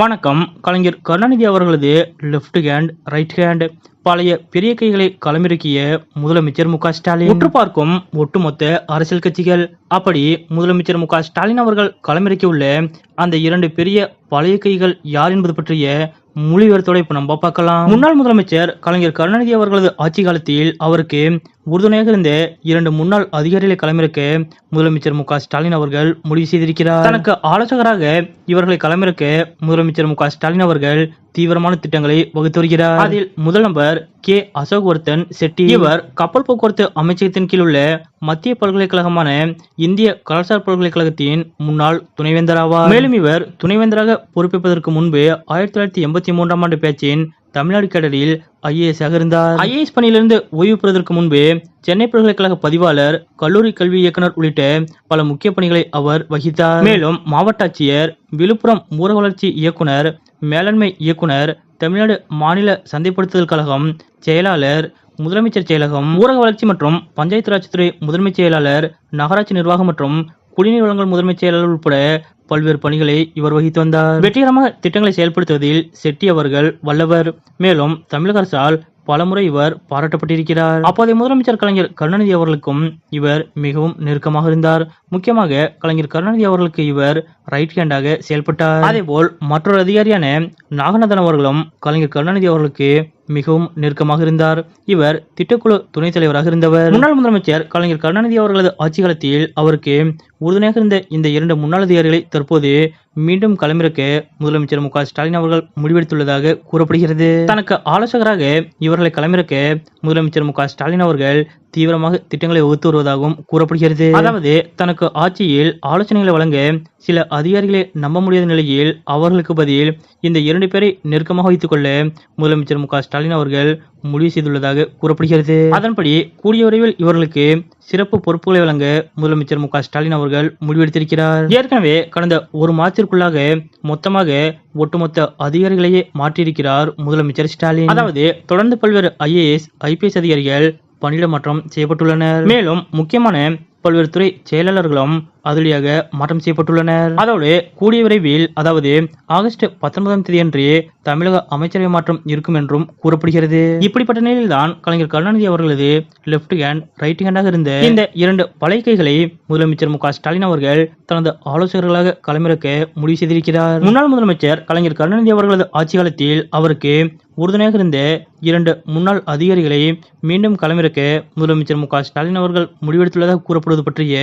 வணக்கம். கலைஞர் கருணாநிதி அவர்களது left hand right hand பழைய பெரிய கைகளை களமிறக்கிய முதலமைச்சர் மு க ஸ்டாலின். உற்று பார்க்கும் ஒட்டுமொத்த அரசியல் கட்சிகள். அப்படி முதலமைச்சர் மு க ஸ்டாலின் அவர்கள் களமிறக்கியுள்ள அந்த இரண்டு பெரிய பழைய கைகள் யார் என்பது பற்றிய மொழிபெயர்த்தோட இப்ப நம்ம பார்க்கலாம். முன்னாள் முதலமைச்சர் கலைஞர் கருணாநிதி அவர்களது ஆட்சி காலத்தில் அவருக்கு உறுதுணையாக இருந்த இரண்டு முன்னாள் அதிகாரிகளை களமிறக்க முதலமைச்சர் மு ஸ்டாலின் அவர்கள் முடிவு செய்திருக்கிறார். தனக்கு ஆலோசகராக இவர்களை களமிறக்க முதலமைச்சர் மு ஸ்டாலின் அவர்கள் தீவிரமான திட்டங்களை வகுத்து வருகிறார். அதில் முதல் நம்பர் கே. அசோக்வர்த்தன் செட்டி இவர் கப்பல் போக்குவரத்து அமைச்சகத்தின் கீழ் உள்ள மத்திய பல்கலைக்கழகமான இந்திய கலாச்சார பல்கலைக்கழகத்தின் முன்னாள் துணைவேந்தர் ஆவார் மேலும் இவர் துணைவேந்தராக பொறுப்பேற்பதற்கு முன்பு ஆயிரத்தி தொள்ளாயிரத்தி எண்பத்தி மூன்றாம் ஆண்டு பேச்சின் தமிழ்நாடு கேடரில் ஐஏஎஸ் இருந்தார் ஐஏஎஸ் பணியிலிருந்து ஓய்வு பெறுவதற்கு முன்பு சென்னை பல்கலைக்கழக பதிவாளர் கல்லூரி கல்வி இயக்குனர் உள்ளிட்ட பல முக்கிய பணிகளை அவர் வகித்தார். மேலும் மாவட்ட ஆட்சியர் விழுப்புரம் ஊரக வளர்ச்சி இயக்குனர் மேலாண்மை இயக்குனர் தமிழ்நாடு மாநில சந்தைப்படுத்துதல் கழகம் செயலாளர் முதலமைச்சர் செயலகம் ஊரக வளர்ச்சி மற்றும் பஞ்சாயத்து ராஜ் துறை முதன்மை செயலாளர் நகராட்சி நிர்வாகம் மற்றும் குடிநீர் வழங்கல் முதன்மை செயலாளர் உட்பட பல்வேறு பணிகளை இவர் வகித்து வந்தார். வெற்றிகரமாக திட்டங்களை செயல்படுத்துவதில் செட்டி அவர்கள் வல்லவர். மேலும் தமிழக அரசால் பலமுறை இவர் பாராட்டப்பட்டிருக்கிறார். அப்போதைய முதலமைச்சர் கலைஞர் கருணாநிதி அவர்களுக்கும் இவர் மிகவும் நெருக்கமாக இருந்தார். முக்கியமாக கலைஞர் கருணாநிதி அவர்களுக்கு இவர் ரைட் ஹேண்டாக செயல்பட்டார். அதேபோல் மற்றொரு அதிகாரியான நாகநாதன் அவர்களும் கலைஞர் கருணாநிதி அவர்களுக்கு மிகவும் நெருக்கமாக இருந்தார். இவர் திட்டக்குழு துணைத் தலைவராக இருந்தவர். முன்னாள் முதலமைச்சர் கலைஞர் கருணாநிதி அவர்களது ஆட்சி காலத்தில் அவருக்கு உறுதுணையாக இருந்த இந்த இரண்டு முன்னாள் அதிகாரிகளை தற்போது மீண்டும் களமிறக்க முதலமைச்சர் மு க ஸ்டாலின் அவர்கள் முடிவெடுத்துள்ளதாக கூறப்படுகிறது. தனக்கு ஆலோசகராக இவர்களை களமிறக்க முதலமைச்சர் மு க ஸ்டாலின் அவர்கள் தீவிரமாக திட்டங்களை வகுத்து வருவதாகவும் கூறப்படுகிறது. அதாவது தனக்கு ஆட்சியில் ஆலோசனைகளை வழங்க சில அதிகாரிகளை நம்ப முடியாத நிலையில் அவர்களுக்கு பதில் இந்த இரண்டு பேரை நெருக்கமாக வைத்துக் கொள்ள முதலமைச்சர் மு க ஸ்டாலின் அவர்கள் முடிவு செய்துள்ளதாக கூறப்படுகிறது. அதன்படி கூடிய விரைவில் இவர்களுக்கு சிறப்பு பொறுப்புகளை வழங்க முதலமைச்சர் மு க ஸ்டாலின் அவர்கள் முடிவெடுத்திருக்கிறார். ஏற்கனவே கடந்த ஒரு மாதத்திற்குள்ளாக மொத்தமாக ஒட்டுமொத்த அதிகாரிகளையே மாற்றியிருக்கிறார் முதலமைச்சர் ஸ்டாலின். அதாவது தொடர்ந்து பல்வேறு ஐஏஎஸ் ஐபிஎஸ் அதிகாரிகள் பணியிட மாற்றம் செய்யப்பட்டுள்ளனர். மேலும் முக்கியமான பல்வேறு துறை செயலாளர்களும் அதிரடியாக மாற்றம் செய்யப்பட்டுள்ளனர். அதோடு கூடிய விரைவில் அதாவது ஆகஸ்ட் பத்தொன்பதாம் தேதியன்று தமிழக அமைச்சரவை மாற்றம் இருக்கும் என்றும் கூறப்படுகிறது. இப்படிப்பட்ட நிலையில்தான் கலைஞர் கருணாநிதி அவர்களது லெப்ட் ஹேண்ட் ரைட் ஹேண்டாக இருந்த இந்த இரண்டு பழைய கைகளை முதலமைச்சர் மு ஸ்டாலின் அவர்கள் தனது ஆலோசகர்களாக களமிறக்க முடிவு செய்திருக்கிறார். முன்னாள் முதலமைச்சர் கலைஞர் கருணாநிதி அவர்களது ஆட்சி காலத்தில் அவருக்கு உறுதுணையாக இருந்த இரண்டு முன்னாள் அதிகாரிகளை மீண்டும் களமிறக்க முதலமைச்சர் மு ஸ்டாலின் அவர்கள் முடிவெடுத்துள்ளதாக கூறப்படுவது பற்றிய